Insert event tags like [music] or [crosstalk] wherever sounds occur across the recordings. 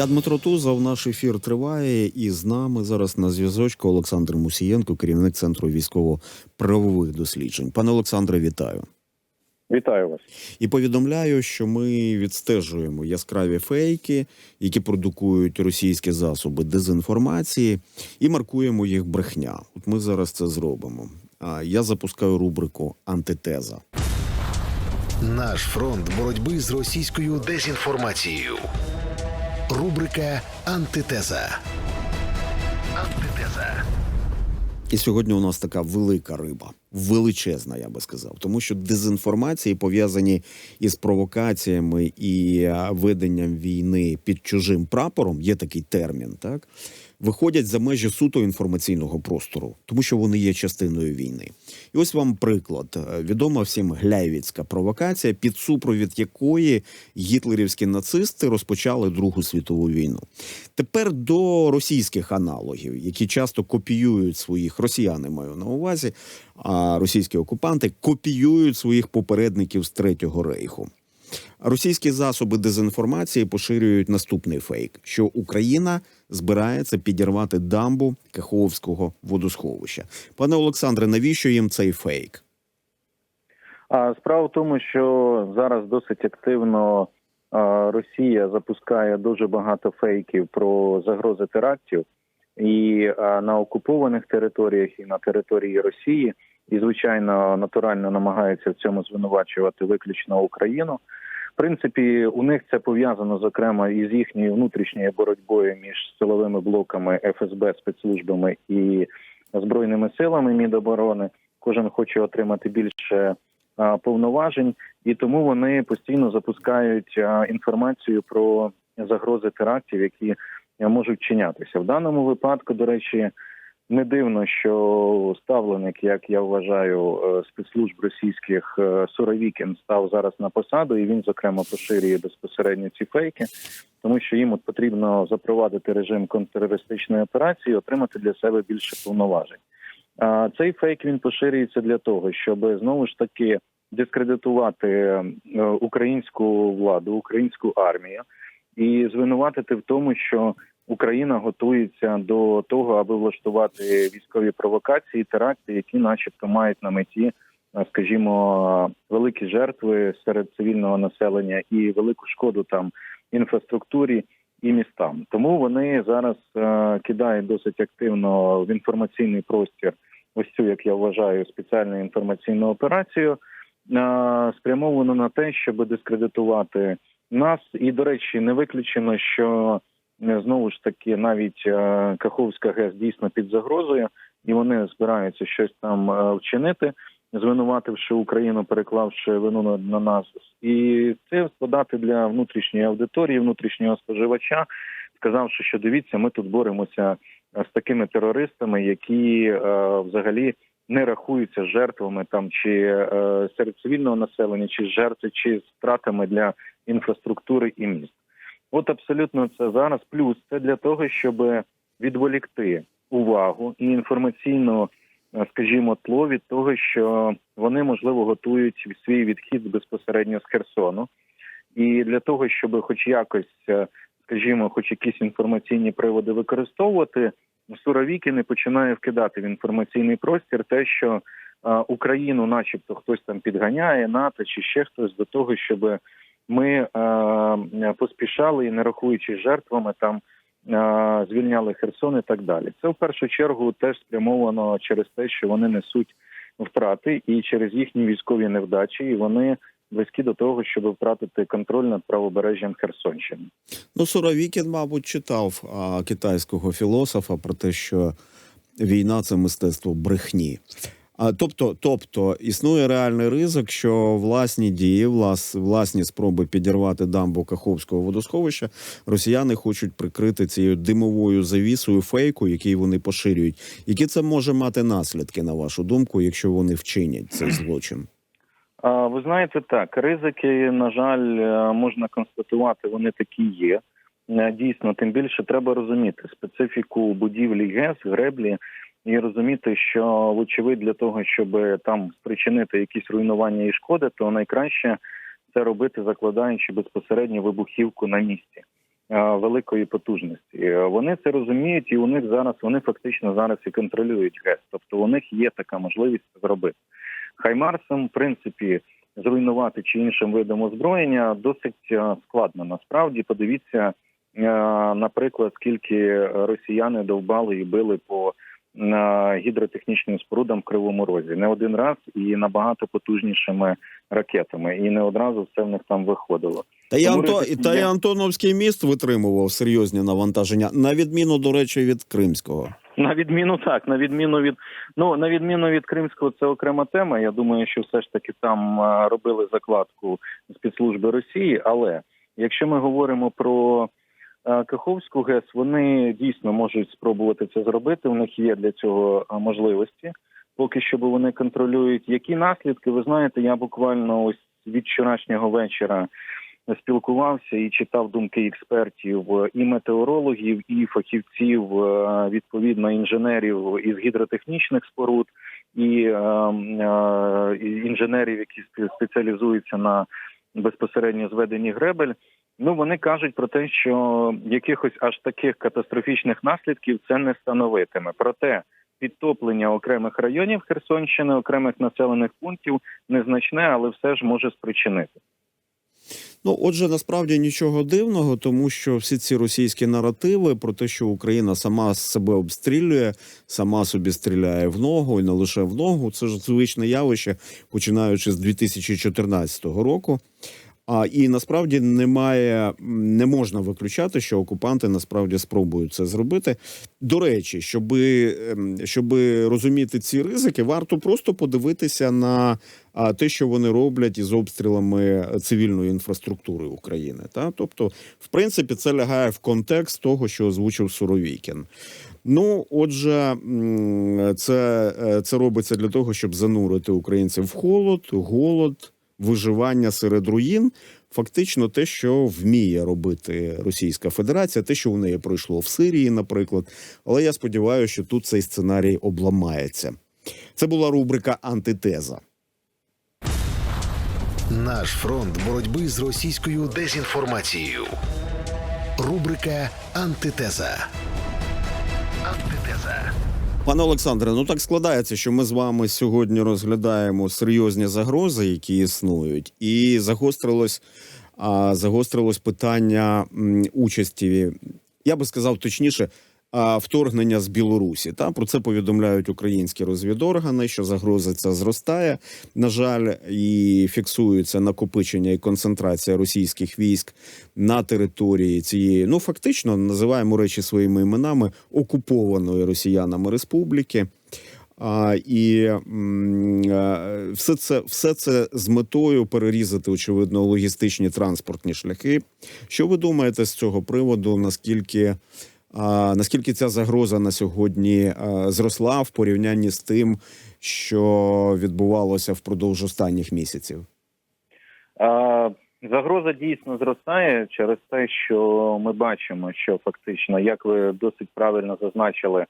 Я Дмитро Тузов, наш ефір триває, і з нами зараз на зв'язочку Олександр Мусієнко, керівник центру військово-правових досліджень. Пане Олександре, вітаю. Вітаю вас. І повідомляю, що ми відстежуємо яскраві фейки, які продукують російські засоби дезінформації, і маркуємо їх брехня. От ми зараз це зробимо. А я запускаю рубрику Антитеза. Наш фронт боротьби з російською дезінформацією. Рубрика Антитеза. Антитеза. І сьогодні у нас така велика риба, величезна, я би сказав, тому що дезінформації пов'язані із провокаціями і веденням війни під чужим прапором. Є такий термін, так виходять за межі суто інформаційного простору, тому що вони є частиною війни. І ось вам приклад. Е, Відома всім гляйвіцька провокація, під супровід якої гітлерівські нацисти розпочали Другу світову війну. Тепер до російських аналогів, які часто копіюють своїх росіяни, маю на увазі, а російські окупанти копіюють своїх попередників з Третього рейху. Російські засоби дезінформації поширюють наступний фейк: що Україна збирається підірвати дамбу Каховського водосховища. Пане Олександре, навіщо їм цей фейк? Справа в тому, що зараз досить активно Росія запускає дуже багато фейків про загрози терактів, і на окупованих територіях, і на території Росії, і звичайно натурально намагаються в цьому звинувачувати виключно Україну. В принципі, у них це пов'язано зокрема із їхньою внутрішньою боротьбою між силовими блоками ФСБ, спецслужбами і збройними силами Міноборони. Кожен хоче отримати більше а, повноважень, і тому вони постійно запускають а, інформацію про загрози терактів, які а, можуть чинятися. В даному випадку, до речі, не дивно, що ставленик, як я вважаю, е, спецслужб російських е, Суровікін став зараз на посаду, і він зокрема поширює безпосередньо ці фейки, тому що їм от потрібно запровадити режим контртерористичної операції, і отримати для себе більше повноважень. А цей фейк він поширюється для того, щоб знову ж таки дискредитувати е, українську владу, українську армію і звинуватити в тому, що Україна готується до того, аби влаштувати військові провокації, теракти, які, начебто, мають на меті, е, скажімо, великі жертви серед цивільного населення і велику шкоду там інфраструктурі і містам. Тому вони зараз е, кидають досить активно в інформаційний простір ось цю, як я вважаю, спеціальну інформаційну операцію, е, спрямовану на те, щоб дискредитувати нас. І, до речі, не виключено, що е, знову ж таки навіть е, Каховська ГЕС дійсно під загрозою, і вони збираються щось там е, вчинити, звинувативши Україну, переклавши вину на, на нас, і це подати для внутрішньої аудиторії, внутрішнього споживача, сказавши, що дивіться, ми тут боремося з такими терористами, які взагалі не рахуються жертвами там чи е, серед цивільного населення, чи жертви, чи стратами для інфраструктури і міст. От абсолютно це зараз. Плюс це для того, щоб відволікти увагу і інформаційно, е, скажімо, тло від того, що вони можливо готують свій відхід безпосередньо з Херсону, і для того, щоб, хоч якось, е, скажімо, хоч якісь інформаційні приводи використовувати, Суровіки не починає вкидати в інформаційний простір те, що е, Україну, начебто, хтось там підганяє, НАТО чи ще хтось до того, щоб ми е, поспішали і не рахуючись жертвами, там е, звільняли Херсон і так далі. Це в першу чергу теж спрямовано через те, що вони несуть втрати і через їхні військові невдачі, і вони близькі до того, щоб втратити контроль над правобережжям Херсонщини. Ну, Суровікін, мабуть, читав а, китайського філософа про те, що війна це мистецтво брехні. А тобто, тобто існує реальний ризик, що власні дії, влас, власні спроби підірвати дамбу Каховського водосховища росіяни хочуть прикрити цією димовою завісою фейку, який вони поширюють. Які це може мати наслідки, на вашу думку, якщо вони вчинять цей злочин? Ви знаєте, так ризики, на жаль, е, можна констатувати, вони такі є. Е, Дійсно, тим більше треба розуміти специфіку будівлі ГЕС, греблі, і розуміти, що вочевидь для того, щоб там спричинити якісь руйнування і шкоди, то найкраще це робити, закладаючи безпосередньо вибухівку на місці. е, великої потужності. Е, Вони це розуміють, і у них зараз вони фактично зараз і контролюють ГЕС. Тобто у них є така можливість зробити. Хаймарсом, в принципі, зруйнувати чи іншим видом озброєння досить е, складно. Насправді, подивіться, наприклад, скільки росіяни довбали і били по гідротехнічним спорудам в Кривому Розі не один раз і набагато потужнішими ракетами, і не одразу все в них там виходило. Та й, Анто... та й. Антоновський міст витримував серйозні навантаження, на відміну, до речі, від Кримського. На відміну так, на відміну від ну на відміну від Кримського, це окрема тема. Я думаю, що все ж таки там робили закладку спецслужби Росії. Але якщо ми говоримо про Каховську ГЕС, вони дійсно можуть спробувати це зробити. У них є для цього е, можливості. Поки що бо вони контролюють. Які наслідки? Ви знаєте, я буквально ось від вчорашнього вечора спілкувався і читав думки експертів е, і метеорологів, і фахівців, е, відповідно інженерів із гідротехнічних споруд, і, е, е, інженерів, які спеціалізуються на безпосередньо зведенні гребель. Ну вони кажуть про те, що якихось аж таких катастрофічних наслідків це не становитиме. Проте підтоплення окремих районів Херсонщини, окремих населених пунктів незначне, але все ж може спричинити. Ну, отже, насправді нічого дивного, тому що всі ці російські наративи про те, що Україна сама себе обстрілює, сама собі стріляє в ногу і не лише в ногу, це ж звичне явище, починаючи з 2014 року. А і насправді немає, не можна виключати, що окупанти насправді спробують це зробити. До речі, щоб, щоб розуміти ці ризики, варто просто подивитися на те, що вони роблять із обстрілами цивільної інфраструктури України. Та тобто, в принципі, це лягає в контекст того, що озвучив Суровікін. Ну, отже, це, е, це робиться для того, щоб занурити українців в холод, голод, виживання серед руїн. Фактично, те, що вміє робити Російська Федерація, те, що у неї пройшло в Сирії, наприклад. Але я сподіваюся, що тут цей сценарій обламається. Це була рубрика Антитеза. Наш фронт боротьби з російською дезінформацією. Рубрика Антитеза. Антитеза. Пане Олександре, ну так складається, що ми з вами сьогодні розглядаємо серйозні загрози, які існують, і загострилось, загострилось питання участі. Я би сказав точніше. Вторгнення з Білорусі та про це повідомляють українські розвідоргани, що загроза ця зростає. На жаль, і фіксується накопичення і концентрація російських військ на території цієї, ну фактично називаємо речі своїми іменами окупованої росіянами республіки. А, і все це, все це з метою перерізати, очевидно, логістичні транспортні шляхи. Що ви думаєте з цього приводу? Наскільки, наскільки ця загроза на сьогодні зросла в порівнянні з тим, що відбувалося впродовж останніх місяців? А, Загроза дійсно зростає через те, що ми бачимо, що фактично, як ви досить правильно зазначили,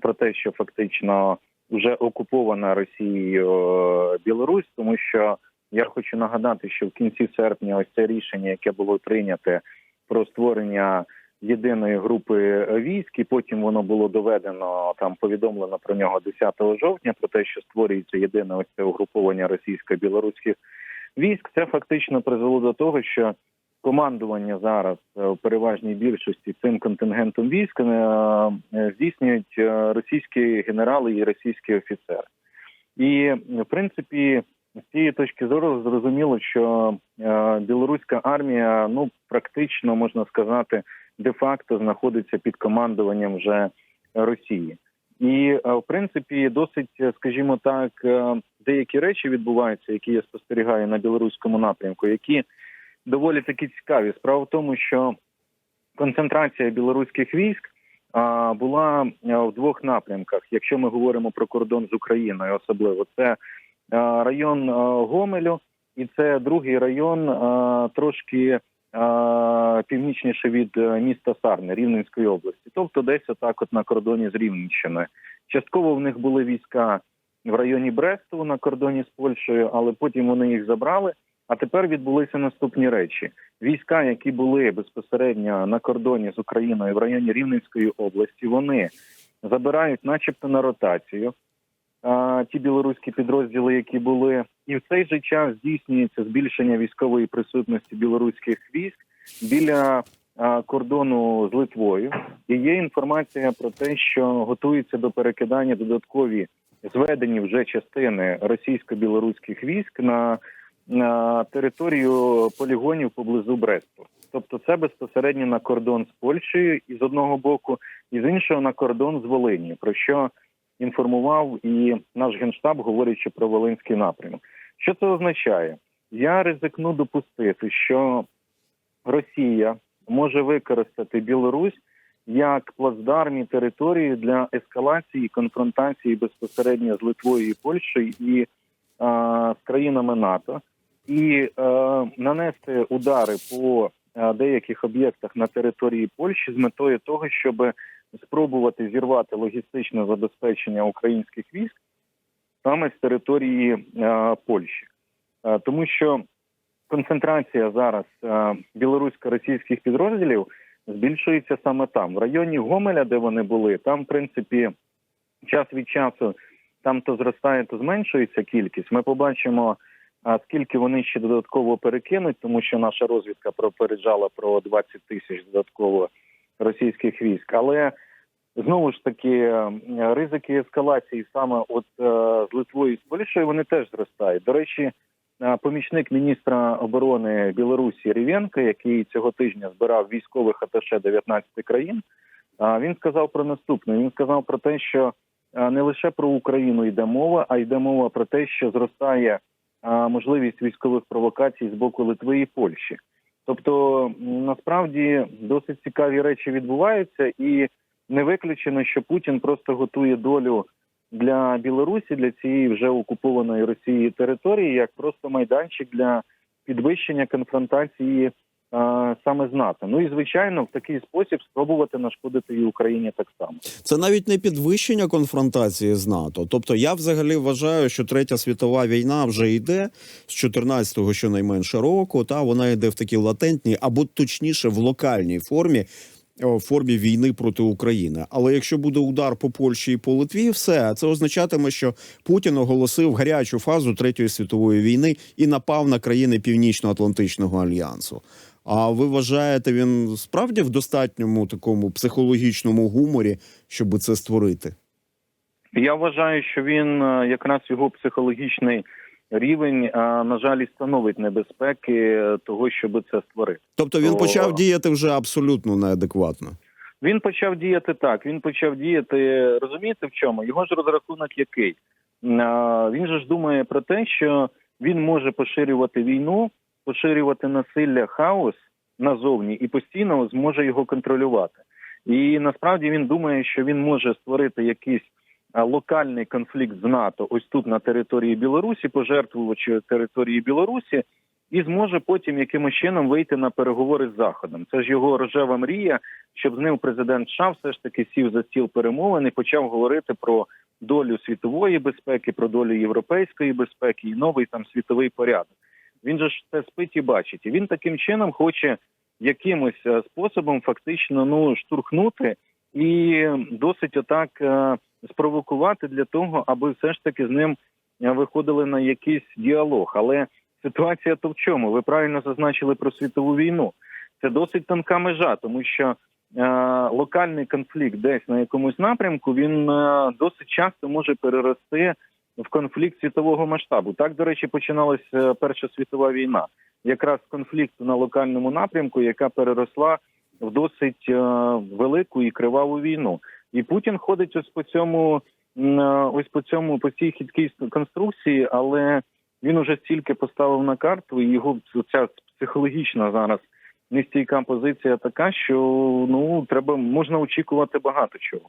про те, що фактично вже окупована Росією е, Білорусь, тому що я хочу нагадати, що в кінці серпня ось це рішення, яке було прийняте про створення єдиної групи військ, і потім воно було доведено там повідомлено про нього 10 жовтня, про те, що створюється єдине ось це угруповання російсько-білоруських військ. Це фактично призвело до того, що командування зараз е, в переважній більшості цим контингентом військ е, е, здійснюють російські генерали і російські офіцери. І в принципі, з цієї точки зору зрозуміло, що білоруська армія, ну практично можна сказати, де-факто знаходиться під командуванням вже Росії. І е, в принципі, досить, е, скажімо так, е, деякі речі відбуваються, які я спостерігаю на білоруському напрямку, які доволі таки цікаві. Справа в тому, що концентрація білоруських військ була в двох напрямках. Якщо ми говоримо про кордон з Україною, особливо це район Гомелю, і це другий район трошки північніше від е, міста Сарни Рівненської області, тобто десь отак, от на кордоні з Рівненщиною. Частково в них були війська в районі Бресту на кордоні з Польщею, але потім вони їх забрали. А тепер відбулися наступні речі: війська, які були безпосередньо на кордоні з Україною в районі Рівненської області, вони забирають, начебто, на ротацію ті білоруські підрозділи, які були, і в цей же час здійснюється збільшення військової присутності білоруських військ біля кордону з Литвою. І є інформація про те, що готується до перекидання додаткові зведені вже частини російсько-білоруських військ на, на територію полігонів поблизу Бресту. Тобто це безпосередньо на кордон з Польщею і з одного боку, і з іншого на кордон з Волині, про що інформував і наш генштаб, говорячи про Волинський напрямок. Що це означає? Я ризикну допустити, що Росія може використати Білорусь як плацдарм і територію для ескалації конфронтації безпосередньо з Литвою і Польщею і а, з країнами НАТО, і е, нанести удари по е, деяких об'єктах на території Польщі з метою того, щоб спробувати зірвати логістичне забезпечення українських військ саме з території е, Польщі, Е, тому що концентрація зараз е, білорусько-російських підрозділів збільшується саме там, в районі Гомеля, де вони були. Там, в принципі, час від часу там то зростає, то зменшується кількість. Ми побачимо, а, скільки вони ще додатково перекинуть, тому що наша розвідка попереджала про 20 тисяч додатково російських військ. Але знову ж таки ризики ескалації саме от е, з Литвою і з Польщею вони теж зростають. До речі, е, помічник міністра оборони Білорусі Рівенко, який цього тижня збирав військових аташе 19 країн, а, він сказав про наступне: він сказав про те, що не лише про Україну йде мова, а йде мова про те, що зростає можливість військових провокацій з боку Литви і Польщі. Тобто насправді досить цікаві речі відбуваються, і не виключено, що Путін просто готує долю для Білорусі, для цієї вже окупованої Росією території, як просто майданчик для підвищення конфронтації а, саме з НАТО. Ну і звичайно, в такий спосіб спробувати нашкодити і Україні так само. Це навіть не підвищення конфронтації з НАТО. Тобто, я взагалі вважаю, що третя світова війна вже йде з 14-го щонайменше року. Та вона йде в такій латентній, або точніше в локальній формі. В формі війни проти України, але якщо буде удар по Польщі і по Литві, все це означатиме, що Путін оголосив гарячу фазу третьої світової війни і напав на країни Північно-Атлантичного альянсу. А ви вважаєте, він справді в достатньому такому психологічному гуморі, щоб це створити? Я вважаю, що він е, якраз його психологічний рівень, е, на жаль, і становить небезпеки е, того, щоб це створити. Тобто він О. почав діяти вже абсолютно неадекватно. Він почав діяти так. Він почав діяти. Розумієте, в чому його ж розрахунок який? А, Він же ж думає про те, що він може поширювати війну, поширювати насилля, хаос назовні і постійно зможе його контролювати. І насправді він думає, що він може створити якийсь а, локальний конфлікт з НАТО ось тут на території Білорусі, пожертвуючи території Білорусі, і зможе потім якимось чином вийти на переговори з Заходом. Це ж його рожева мрія, щоб з ним президент США все ж таки сів за стіл перемовин і почав говорити про долю світової безпеки, про долю європейської безпеки і новий там світовий порядок. Він же ж це спить і бачить. І він таким чином хоче якимось е, способом фактично ну штурхнути і досить отак е, спровокувати для того, аби все ж таки з ним е, виходили на якийсь діалог. Але ситуація то в чому? Ви правильно зазначили про світову війну. Це досить тонка межа, тому що е, локальний конфлікт десь на якомусь напрямку він е, досить часто може перерости в конфлікт світового масштабу. Так, до речі, починалася е, Перша світова війна, якраз з конфлікту на локальному напрямку, яка переросла в досить е, велику і криваву війну. І Путін ходить ось по цьому, е, ось по цьому по цій хиткій конструкції, але він уже стільки поставив на карту, і його ця психологічна зараз нестійка позиція така, що ну треба можна очікувати багато чого.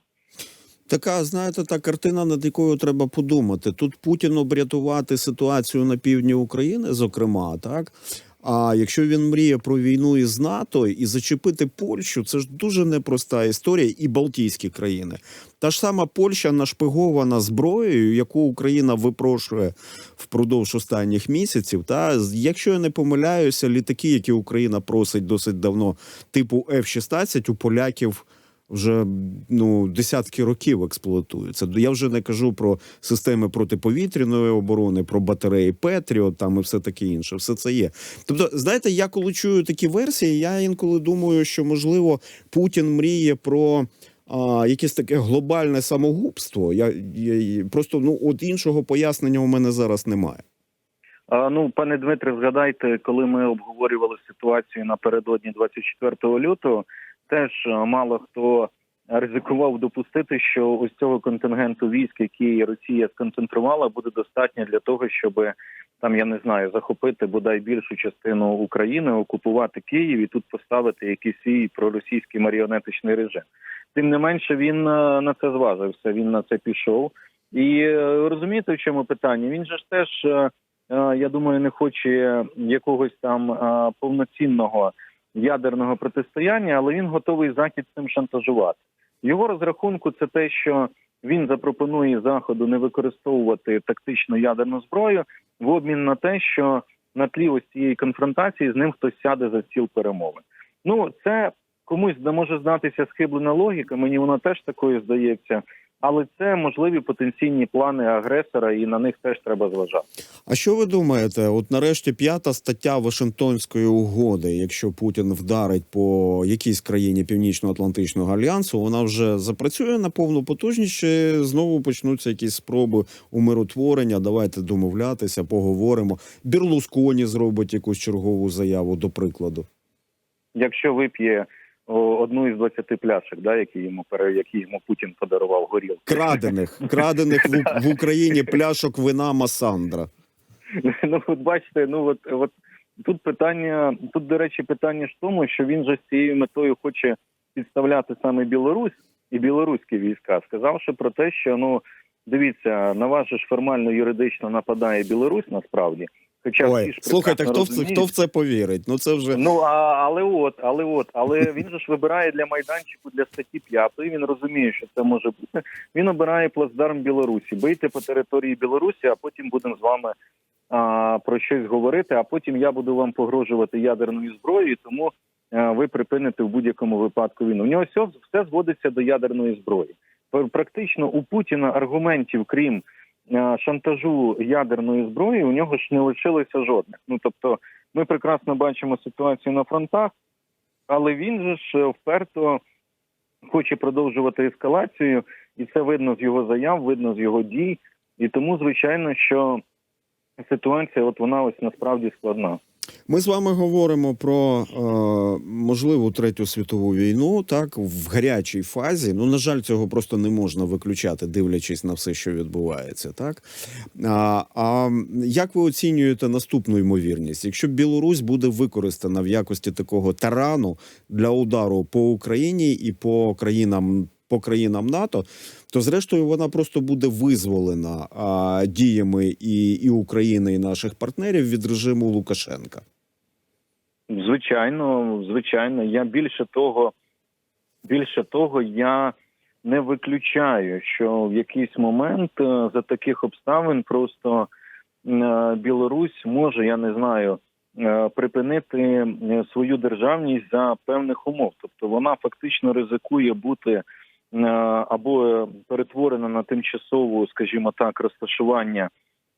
Така, знаєте, та картина, над якою треба подумати. Тут Путіну врятувати ситуацію на півдні України, зокрема, так. А якщо він мріє про війну із НАТО і зачепити Польщу, це ж дуже непроста історія, і Балтійські країни. Та ж сама Польща нашпигована зброєю, яку Україна випрошує впродовж останніх місяців. Та якщо я не помиляюся, літаки, які Україна просить досить давно, типу F-16, у поляків вже ну десятки років експлуатуються. Я вже не кажу про системи протиповітряної оборони, про батареї Петріот там і все таке інше. Все це є. Тобто, знаєте, я коли чую такі версії, я інколи думаю, що можливо Путін мріє про. А, якесь таке глобальне самогубство. Я, я просто ну от іншого пояснення у мене зараз немає. А, ну, пане Дмитре, згадайте, коли ми обговорювали ситуацію напередодні 24 лютого, теж е, мало хто ризикував допустити, що ось цього контингенту військ, який Росія сконцентрувала, буде достатньо для того, щоб там я не знаю, захопити бодай більшу частину України, окупувати Київ і тут поставити якийсь свій проросійський маріонетичний режим. Тим не менше, він е, на це зважився. Він на це пішов. І е, розумієте, в чому питання? Він же ж теж, я думаю, не хоче якогось там повноцінного ядерного протистояння, але він готовий захід цим шантажувати. Його розрахунку це те, що він запропонує заходу не використовувати тактичну ядерну зброю в обмін на те, що на тлі ось цієї конфронтації з ним хтось сяде за стіл перемовин. Ну це комусь да може здатися схиблена логіка. Мені вона теж такою здається. Але це можливі потенційні плани агресора, і на них теж треба зважати. А що ви думаєте? От нарешті п'ята стаття Вашингтонської угоди, якщо Путін вдарить по якійсь країні Північно-Атлантичного альянсу, вона вже запрацює на повну потужність, чи знову почнуться якісь спроби умиротворення. Давайте домовлятися, поговоримо. Бірлусконі зробить якусь чергову заяву, до прикладу. Якщо вип'є одну із 20 пляшок, да, які йому які йому Путін подарував горілку. Крадених, [laughs] крадених в, в Україні [laughs] пляшок вина Масандра. Ну от бачите, ну от от тут питання, тут до речі, питання ж в тому, що він же з цією метою хоче підставляти саме Білорусь і білоруські війська, сказавши про те, що ну дивіться, на вас ж формально юридично нападає Білорусь насправді. Хоча всі Ой, ж слухайте, хто в це хто в це повірить? Ну це вже Ну а але от, але от, але він же ж вибирає для майданчику для статті 5, Він розуміє, що це може бути. Він обирає плацдарм Білорусі. Бийте по території Білорусі, а потім будемо з вами а, про щось говорити. А потім я буду вам погрожувати ядерною зброєю, тому а, ви припините в будь-якому випадку війну. У нього все, все зводиться до ядерної зброї. Практично у Путіна аргументів, крім шантажу ядерної зброї, у нього ж не лишилося жодних. Ну тобто. Ми прекрасно бачимо ситуацію на фронтах, але він же ж е, вперто хоче продовжувати ескалацію, і це видно з його заяв, видно з його дій. І тому, звичайно, що ситуація, от вона ось насправді складна. Ми з вами говоримо про е, можливу третю світову війну, так в гарячій фазі. Ну на жаль, цього просто не можна виключати, дивлячись на все, що відбувається. Так а, а як ви оцінюєте наступну ймовірність? Якщо Білорусь буде використана в якості такого тарану для удару по Україні і по країнам по країнам НАТО, то зрештою вона просто буде визволена а, діями і, і України, і наших партнерів від режиму Лукашенка. Звичайно, звичайно, я більше того, більше того, я не виключаю, що в якийсь момент е, за таких обставин просто е, Білорусь може, я не знаю, е, припинити свою державність за певних умов. Тобто вона фактично ризикує бути або перетворена на тимчасову, скажімо так, розташування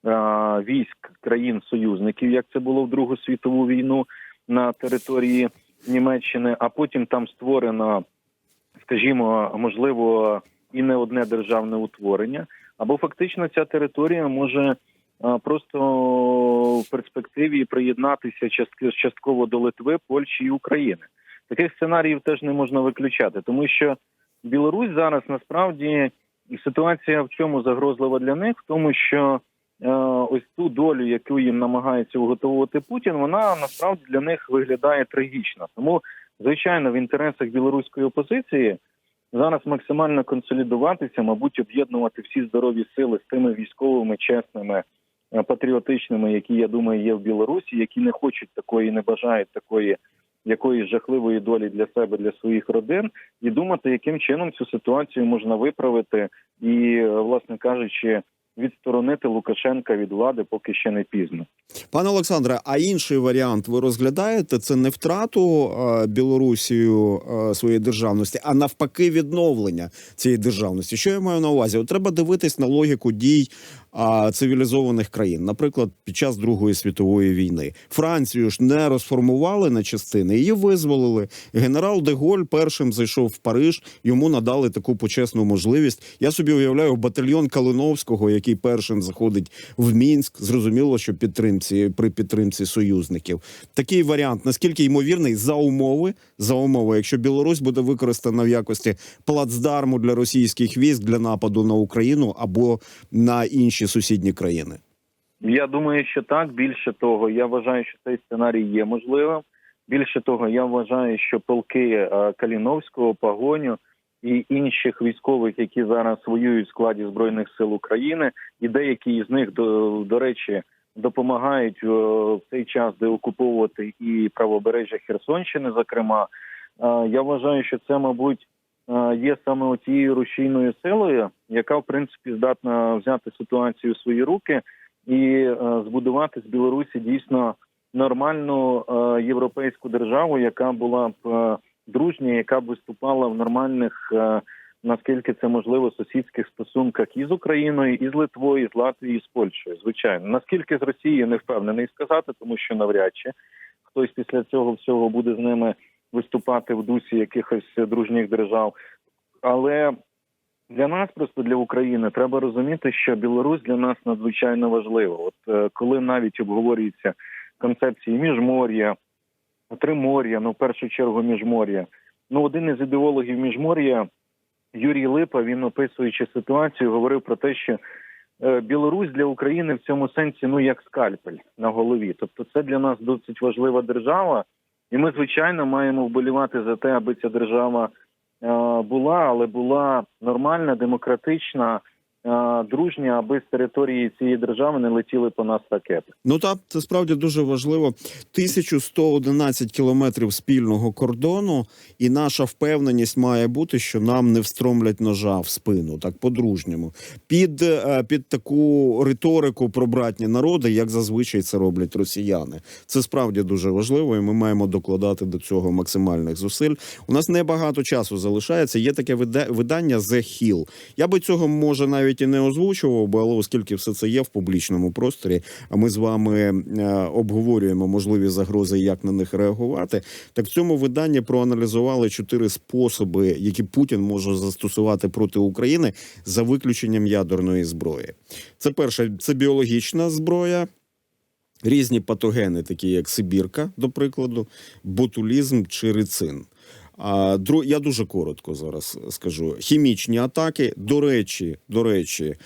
е, військ країн-союзників, як це було в Другу світову війну на території Німеччини, а потім там створено, скажімо, можливо, і не одне державне утворення, або фактично ця територія може просто в перспективі приєднатися частково до Литви, Польщі і України. Таких сценаріїв теж не можна виключати, тому що Білорусь зараз насправді ситуація в чому загрозлива для них, в тому, що е, ось ту долю, яку їм намагається уготовувати Путін, вона насправді для них виглядає трагічно. Тому, звичайно, в інтересах білоруської опозиції зараз максимально консолідуватися, мабуть, об'єднувати всі здорові сили з тими військовими чесними е, патріотичними, які я думаю є в Білорусі, які не хочуть такої, не бажають такої якоїсь жахливої долі для себе, для своїх родин, і думати, яким чином цю ситуацію можна виправити, і, е, власне кажучи, відсторонити Лукашенка від влади, поки ще не пізно. Пане Олександре, а інший варіант ви розглядаєте це не втрату е, Білорусію е, своєї державності, а навпаки, відновлення цієї державності. Що я маю на увазі? От треба дивитись на логіку дій цивілізованих країн, наприклад, під час Другої світової війни. Францію ж не розформували на частини, її визволили. Генерал де Голь першим зайшов в Париж. Йому надали таку почесну можливість. Я собі уявляю батальйон Калиновського, який першим заходить в Мінськ. Зрозуміло, що підтримці при підтримці союзників. Такий варіант наскільки ймовірний за умови, за умови, якщо Білорусь буде використана в якості плацдарму для російських військ для нападу на Україну або на інші сусідні країни. Я думаю, що так. Більше того, я вважаю, що цей сценарій є можливим. Більше того, я вважаю, що полки е, Каліновського, Пагоню і інших військових, які зараз воюють в складі збройних сил України, і деякі із них до, до речі допомагають е, в цей час деокуповувати і правобережжя Херсонщини. Зокрема, Е, я вважаю, що це, мабуть, є саме тією рушійною силою, яка в принципі здатна взяти ситуацію в свої руки і е, збудувати з Білорусі дійсно нормальну е, європейську державу, яка була б е, дружня, яка б виступала в нормальних, е, наскільки це можливо, сусідських стосунках і з Україною, і з Литвою, з Латвією, і з Польщею. Звичайно, наскільки з Росією не впевнений сказати, тому що навряд чи хтось після цього всього буде з ними виступати в дусі якихось дружніх держав. Але для нас, просто для України, треба розуміти, що Білорусь для нас надзвичайно важлива. От е, коли навіть обговорюються концепції міжмор'я, тримор'я, ну в першу чергу міжмор'я. Ну, один із ідеологів міжмор'я Юрій Липа, він описуючи ситуацію, говорив про те, що е, Білорусь для України в цьому сенсі ну як скальпель на голові. Тобто, це для нас досить важлива держава, і ми, звичайно, маємо вболівати за те, аби ця держава е, була, але була нормальна, демократична, дружня, аби з території цієї держави не летіли по нас ракети. Ну так, це справді дуже важливо. 1111 кілометрів спільного кордону, і наша впевненість має бути, що нам не встромлять ножа в спину, так по-дружньому, під, е, під таку риторику про братні народи, як зазвичай це роблять росіяни. Це справді дуже важливо, і ми маємо докладати до цього максимальних зусиль. У нас небагато часу залишається. Є таке вида- видання The Hill. Я би цього може навіть і не озвучував, бо але оскільки все це є в публічному просторі, а ми з вами е, обговорюємо можливі загрози, і як на них реагувати. Так в цьому виданні проаналізували чотири способи, які Путін може застосувати проти України за виключенням ядерної зброї. Це перше, це біологічна зброя. Різні патогени, такі як Сибірка, до прикладу, ботулізм чи рицин. Я дуже коротко зараз скажу. Хімічні атаки. До речі, до речі, е,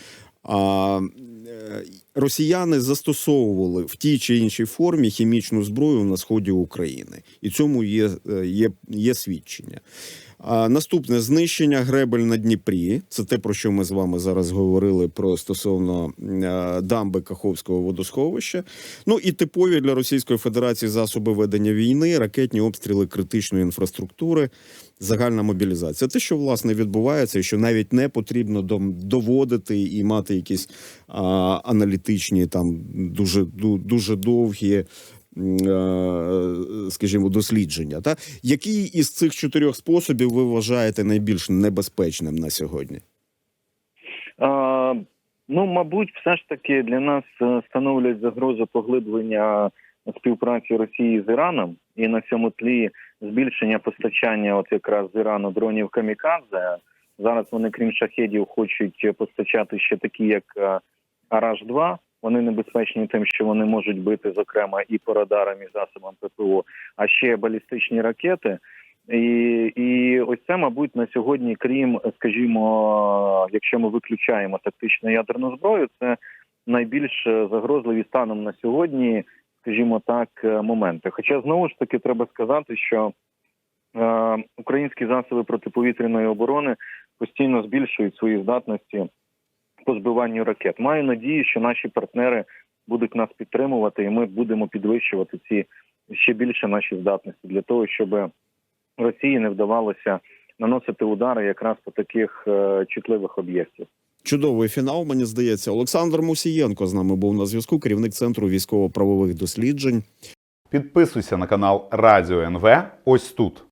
росіяни застосовували в тій чи іншій формі хімічну зброю на сході України, і цьому є, е, є, є свідчення. Наступне знищення гребель на Дніпрі. Це те, про що ми з вами зараз говорили про стосовно е, дамби Каховського водосховища. Ну і типові для Російської Федерації засоби ведення війни, ракетні обстріли критичної інфраструктури, загальна мобілізація. Те, що власне відбувається, і що навіть не потрібно доводити і мати якісь аналітичні, там дуже дуже довгі. Е, Скажімо, дослідження, та який із цих чотирьох способів ви вважаєте найбільш небезпечним на сьогодні? А, ну, мабуть, все ж таки для нас е, становлять загрозу поглиблення співпраці Росії з Іраном, і на цьому тлі збільшення постачання, от якраз з Ірану дронів камікадзе. Зараз вони, крім шахедів, хочуть постачати ще такі, як е, Араш 2 Вони небезпечні тим, що вони можуть бити, зокрема, і по радарам, і засобам ППО, а ще балістичні ракети. І, і ось це, мабуть, на сьогодні, крім, скажімо, якщо ми виключаємо тактичну ядерну зброю, це найбільш загрозливі станом на сьогодні, скажімо так, моменти. Хоча знову ж таки треба сказати, що е, українські засоби протиповітряної оборони постійно збільшують свої здатності по збиванню ракет. Маю надію, що наші партнери будуть нас підтримувати, і ми будемо підвищувати ці ще більше наші здатності для того, щоб Росії не вдавалося наносити удари якраз по таких е, чутливих об'єктів. Чудовий фінал, мені здається. Олександр Мусієнко з нами був на зв'язку, керівник центру військово-правових досліджень. Підписуйся на канал Радіо НВ ось тут.